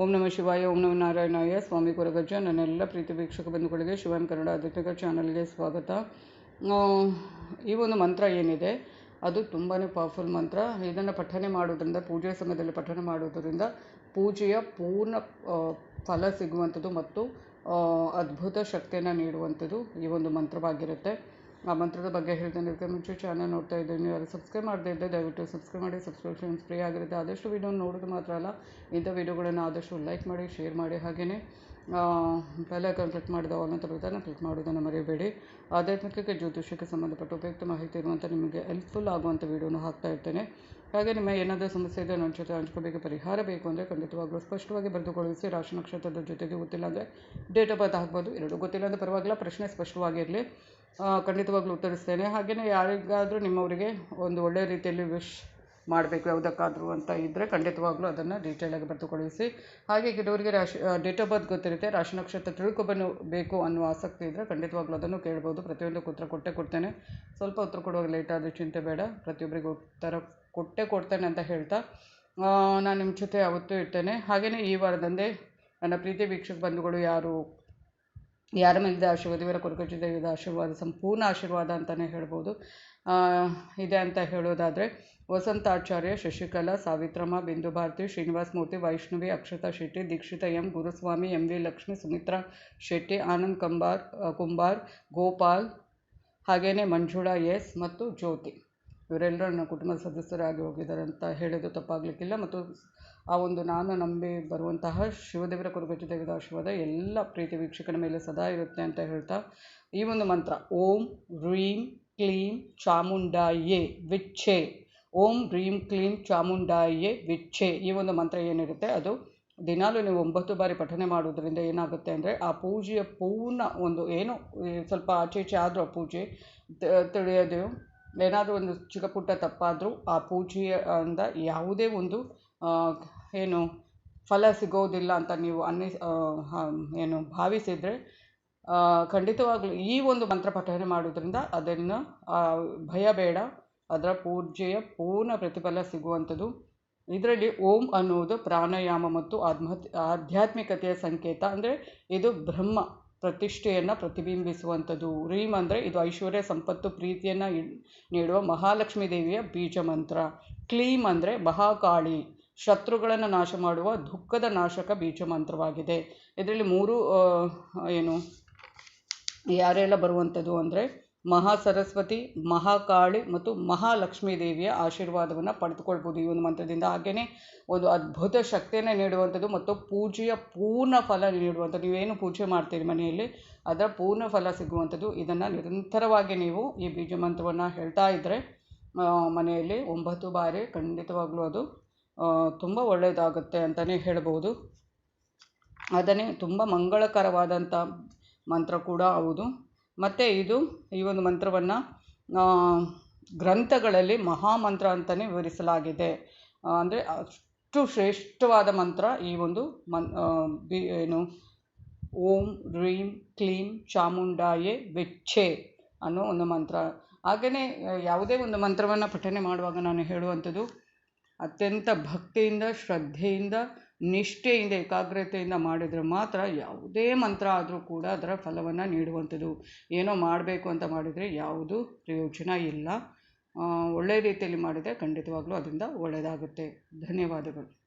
ಓಂ ನಮಃ ಶಿವಾಯ, ಓಂ ನಮ ನಾರಾಯಣಾಯ. ಸ್ವಾಮಿ ಕೊರಗಜ್ಜ, ನನ್ನೆಲ್ಲ ಪ್ರೀತಿ ವೀಕ್ಷಕ ಬಂಧುಗಳಿಗೆ ಶಿವಂ ಕನ್ನಡ ಆಧ್ಯಾತ್ಮಿಕ ಚಾನಲ್ಗೆ ಸ್ವಾಗತ. ಈ ಒಂದು ಮಂತ್ರ ಏನಿದೆ? ಅದು ತುಂಬಾ ಪವರ್ಫುಲ್ ಮಂತ್ರ. ಇದನ್ನು ಪಠನೆ ಮಾಡೋದ್ರಿಂದ ಪೂಜೆ ಸಮಯದಲ್ಲಿ ಪಠನೆ ಮಾಡೋದರಿಂದ ಪೂಜೆಯ ಪೂರ್ಣ ಫಲ ಸಿಗುವಂಥದ್ದು ಮತ್ತು ಅದ್ಭುತ ಶಕ್ತಿಯನ್ನು ನೀಡುವಂಥದ್ದು ಈ ಒಂದು ಮಂತ್ರವಾಗಿರುತ್ತೆ. ಆ ಮಂತ್ರದ ಬಗ್ಗೆ ಹೇಳ್ತೇನೆ. ಇದಕ್ಕೆ ಮುಂಚೆ ಚಾನಲ್ ನೋಡ್ತಾ ಇದ್ದೀನಿ ನೀವು ಯಾರು ಸಬ್ಸ್ಕ್ರೈಬ್ ಮಾಡದೇ ಇದ್ದರೆ ದಯವಿಟ್ಟು ಸಬ್ಸ್ಕ್ರೈಬ್ ಮಾಡಿ ಸಬ್ಸ್ಕ್ರಿಪ್ಷನ್ ಫ್ರೀ ಆಗಿರುತ್ತೆ. ಆದಷ್ಟು ವೀಡಿಯೋ ನೋಡೋದು ಮಾತ್ರ ಅಲ್ಲ, ಇಂಥ ವೀಡಿಯೋಗಳನ್ನು ಆದಷ್ಟು ಲೈಕ್ ಮಾಡಿ ಶೇರ್ ಮಾಡಿ ಹಾಗೆಯೇ ಬೆಲ್ಲೈಕನ್ ಕ್ಲಿಕ್ ಮಾಡಿದ ಆಲ್ ಅಂತ ಬರುತ್ತನ್ನು ಕ್ಲಿಕ್ ಮಾಡುವುದನ್ನು ಮರೆಯಬೇಡಿ. ಆಧ್ಯಾತ್ಮಿಕಕ್ಕೆ ಜ್ಯೋತಿಷ್ಯಕ್ಕೆ ಸಂಬಂಧಪಟ್ಟ ಉಪಯುಕ್ತ ಮಾಹಿತಿ ಇರುವಂಥ ನಿಮಗೆ ಹೆಲ್ಪ್ಫುಲ್ ಆಗುವಂಥ ವೀಡಿಯೋನ ಹಾಕ್ತಾ ಇರ್ತೇನೆ. ಹಾಗೆ ನಿಮ್ಮ ಏನಾದರೂ ಸಮಸ್ಯೆ ಇದೆ ನನ್ನ ಜೊತೆ ಹಂಚ್ಕೋಬೇಕು ಪರಿಹಾರ ಬೇಕು ಅಂದರೆ ಖಂಡಿತವಾಗ್ಲೂ ಸ್ಪಷ್ಟವಾಗಿ ಬರೆದುಕೊಳ್ಳಿಸಿ. ರಾಶಿ ನಕ್ಷತ್ರದ ಜೊತೆಗೆ ಗೊತ್ತಿಲ್ಲ ಅಂದರೆ ಡೇಟ್ ಆಫ್ ಬರ್ತ್ ಹಾಕ್ಬೋದು ಎರಡು ಗೊತ್ತಿಲ್ಲ ಅಂದರೆ ಪರವಾಗಿಲ್ಲ, ಪ್ರಶ್ನೆ ಸ್ಪಷ್ಟವಾಗಿರಲಿ ಖಂಡಿತವಾಗ್ಲೂ ಉತ್ತರಿಸ್ತೇನೆ. ಹಾಗೆಯೇ ಯಾರಿಗಾದರೂ ನಿಮ್ಮವರಿಗೆ ಒಂದು ಒಳ್ಳೆಯ ರೀತಿಯಲ್ಲಿ ವಿಶ್ ಮಾಡಬೇಕು ಯಾವುದಕ್ಕಾದರೂ ಅಂತ ಇದ್ದರೆ ಖಂಡಿತವಾಗ್ಲೂ ಅದನ್ನು ಡೀಟೇಲಾಗಿ ಬರೆದುಕೊಳಿಸಿ ಹಾಗೆ ಕೆಲವರಿಗೆ ರಾಶಿ ಡೇಟ್ ಆಫ್ ಬರ್ತ್ ಗೊತ್ತಿರುತ್ತೆ. ರಾಶಿ ನಕ್ಷತ್ರ ತಿಳ್ಕೊಬನ್ನು ಬೇಕು ಅನ್ನೋ ಆಸಕ್ತಿ ಇದ್ದರೆ ಖಂಡಿತವಾಗ್ಲೂ ಅದನ್ನು ಕೇಳ್ಬೋದು. ಪ್ರತಿಯೊಂದಕ್ಕೂ ಉತ್ತರ ಕೊಟ್ಟೇ ಕೊಡ್ತೇನೆ. ಸ್ವಲ್ಪ ಉತ್ತರ ಕೊಡುವಾಗ ಲೇಟ್ ಆದರೆ ಚಿಂತೆ ಬೇಡ. ಪ್ರತಿಯೊಬ್ಬರಿಗೂ ಉತ್ತರ ಕೊಟ್ಟೇ ಕೊಡ್ತೇನೆ ಅಂತ ಹೇಳ್ತಾ ನಾನು ನಿಮ್ಮ ಜೊತೆ ಯಾವತ್ತೂ ಇರ್ತೇನೆ. ಹಾಗೆಯೇ ಈ ವಾರದಂದೇ ನನ್ನ ಪ್ರೀತಿ ವೀಕ್ಷಕ ಬಂಧುಗಳು ಯಾರು ಯಾರ ಮೇಲಿದೆ ಆಶೀರ್ವಾದ ದೇವಿದ ಆಶೀರ್ವಾದ, ಸಂಪೂರ್ಣ ಆಶೀರ್ವಾದ ಅಂತಲೇ ಹೇಳ್ಬೋದು. ಇದೆ ಅಂತ ಹೇಳೋದಾದರೆ Vasantacharya Shashikala, Savitramma Bindu Bharati Srinivasa Murthy, Vaishnavi, Akshata Shetty, Dikshita M, Guruswamy, M V Lakshmi, Sumitra Shetty, Anand Kambar, Kumbar, Gopal ಹಾಗೆಯೇ ಮಂಜುಳಾ, ಎಸ್ ಮತ್ತು ಜ್ಯೋತಿ. ಇವರೆಲ್ಲರೂ ನನ್ನ ಕುಟುಂಬದ ಸದಸ್ಯರಾಗಿ ಹೋಗಿದ್ದಾರೆ ಅಂತ ಹೇಳೋದು ತಪ್ಪಾಗಲಿಕ್ಕಿಲ್ಲ. ಮತ್ತು ಆ ಒಂದು ನಾನು ನಂಬಿ ಬರುವಂತಹ ಶಿವದೇವರ ಕುರುಗಜ್ಜ ತೆಗೆದ ಆಶೀರ್ವಾದ ಎಲ್ಲ ಪ್ರೀತಿ ವೀಕ್ಷಕನ ಮೇಲೆ ಸದಾ ಇರುತ್ತೆ ಅಂತ ಹೇಳ್ತಾ ಈ ಒಂದು ಮಂತ್ರ, ಓಂ ರೀಂ ಕ್ಲೀಂ ಚಾಮುಂಡಾಯೆ ವಿಚ್ಛೆ. ಓಂ ರೀಂ ಕ್ಲೀಂ ಚಾಮುಂಡಾಯೆ ವಿಚ್ಛೆ. ಈ ಒಂದು ಮಂತ್ರ ಏನಿರುತ್ತೆ? ಅದು ದಿನಾಲೂ ನೀವು ಒಂಬತ್ತು ಬಾರಿ ಪಠನೆ ಮಾಡೋದ್ರಿಂದ ಏನಾಗುತ್ತೆ ಅಂದರೆ ಆ ಪೂಜೆಯ ಪೂರ್ಣ ಒಂದು ಏನು, ಸ್ವಲ್ಪ ಆಚೆ ಈಚೆ ಆದರೂ ಆ ಪೂಜೆ ತಿಳಿಯೋದು. ಏನಾದರೂ ಒಂದು ಚಿಕ್ಕ ಪುಟ್ಟ ತಪ್ಪಾದರೂ ಆ ಪೂಜೆಯಿಂದ ಯಾವುದೇ ಒಂದು ಏನು ಫಲ ಸಿಗೋದಿಲ್ಲ ಅಂತ ನೀವು ಅನ್ನಿ ಏನು ಭಾವಿಸಿದರೆ ಖಂಡಿತವಾಗಲೂ ಈ ಒಂದು ಮಂತ್ರ ಪಠನೆ ಮಾಡೋದ್ರಿಂದ ಅದನ್ನು ಭಯ ಬೇಡ. ಅದರ ಪೂಜೆಯ ಪೂರ್ಣ ಪ್ರತಿಫಲ ಸಿಗುವಂಥದ್ದು. ಇದರಲ್ಲಿ ಓಂ ಅನ್ನುವುದು ಪ್ರಾಣಾಯಾಮ ಮತ್ತು ಆಧ್ಯಾತ್ಮಿಕತೆಯ ಸಂಕೇತ. ಅಂದರೆ ಇದು ಬ್ರಹ್ಮ. ಪ್ರತಿಷ್ಠೆಯನ್ನು ಪ್ರತಿಬಿಂಬಿಸುವಂಥದ್ದು. ರೀಮ್ ಅಂದರೆ ಇದು ಐಶ್ವರ್ಯ ಸಂಪತ್ತು ಪ್ರೀತಿಯನ್ನು ನೀಡುವ ಮಹಾಲಕ್ಷ್ಮೀ ದೇವಿಯ ಬೀಜ ಮಂತ್ರ. ಕ್ಲೀಮ್ ಅಂದರೆ ಮಹಾಕಾಳಿ. ಶತ್ರುಗಳನ್ನು ನಾಶ ಮಾಡುವ ದುಃಖದ ನಾಶಕ ಬೀಜ ಮಂತ್ರವಾಗಿದೆ. ಇದರಲ್ಲಿ ಮೂರು ಏನು, ಯಾರೆಲ್ಲ ಬರುವಂಥದ್ದು ಅಂದರೆ ಮಹಾ ಸರಸ್ವತಿ ಮಹಾಕಾಳಿ ಮತ್ತು ಮಹಾಲಕ್ಷ್ಮೀ ದೇವಿಯ ಆಶೀರ್ವಾದವನ್ನು ಪಡೆದುಕೊಳ್ಬೋದು ಈ ಒಂದು ಮಂತ್ರದಿಂದ. ಹಾಗೆಯೇ ಒಂದು ಅದ್ಭುತ ಶಕ್ತಿಯನ್ನು ನೀಡುವಂಥದ್ದು ಮತ್ತು ಪೂಜೆಯ ಪೂರ್ಣ ಫಲ ನೀಡುವಂಥದ್ದು. ನೀವೇನು ಪೂಜೆ ಮಾಡ್ತೀರಿ ಮನೆಯಲ್ಲಿ, ಅದರ ಪೂರ್ಣ ಫಲ ಸಿಗುವಂಥದ್ದು ಇದನ್ನು ನಿರಂತರವಾಗಿ ನೀವು ಈ ಬೀಜ ಮಂತ್ರವನ್ನು ಹೇಳ್ತಾ ಇದ್ದರೆ ಮನೆಯಲ್ಲಿ ಒಂಬತ್ತು ಬಾರಿ ಖಂಡಿತವಾಗ್ಲೂ ಅದು ತುಂಬ ಒಳ್ಳೆಯದಾಗುತ್ತೆ ಅಂತಲೇ ಹೇಳ್ಬೋದು. ಅದನ್ನೇ ತುಂಬ ಮಂಗಳಕರವಾದಂಥ ಮಂತ್ರ ಕೂಡ ಹೌದು. ಮತ್ತು ಇದು ಈ ಒಂದು ಮಂತ್ರವನ್ನು ಗ್ರಂಥಗಳಲ್ಲಿ ಮಹಾಮಂತ್ರ ಅಂತಲೇ ವಿವರಿಸಲಾಗಿದೆ. ಅಂದರೆ ಅಷ್ಟು ಶ್ರೇಷ್ಠವಾದ ಮಂತ್ರ ಈ ಒಂದು ಮನ್ ಬಿ, ಏನು, ಓಂ ರೀಂ ಕ್ಲೀಂ, ಚಾಮುಂಡಾಯೆ, ವೆಚ್ಚೆ ಅನ್ನೋ ಒಂದು ಮಂತ್ರ. ಹಾಗೆಯೇ ಯಾವುದೇ ಒಂದು ಮಂತ್ರವನ್ನು ಪಠನೆ ಮಾಡುವಾಗ ನಾನು ಹೇಳುವಂಥದ್ದು, ಅತ್ಯಂತ ಭಕ್ತಿಯಿಂದ, ಶ್ರದ್ಧೆಯಿಂದ ನಿಷ್ಠೆಯಿಂದ, ಏಕಾಗ್ರತೆಯಿಂದ ಮಾಡಿದರೆ ಮಾತ್ರ ಯಾವುದೇ ಮಂತ್ರ ಆದರೂ ಕೂಡ ಅದರ ಫಲವನ್ನು ನೀಡುವಂಥದ್ದು. ಏನೋ ಮಾಡಬೇಕು ಅಂತ ಮಾಡಿದರೆ ಯಾವುದೂ ಪ್ರಯೋಜನ ಇಲ್ಲ. ಒಳ್ಳೆಯ ರೀತಿಯಲ್ಲಿ ಮಾಡಿದರೆ ಖಂಡಿತವಾಗ್ಲೂ ಅದರಿಂದ ಒಳ್ಳೆಯದಾಗುತ್ತೆ ಧನ್ಯವಾದಗಳು.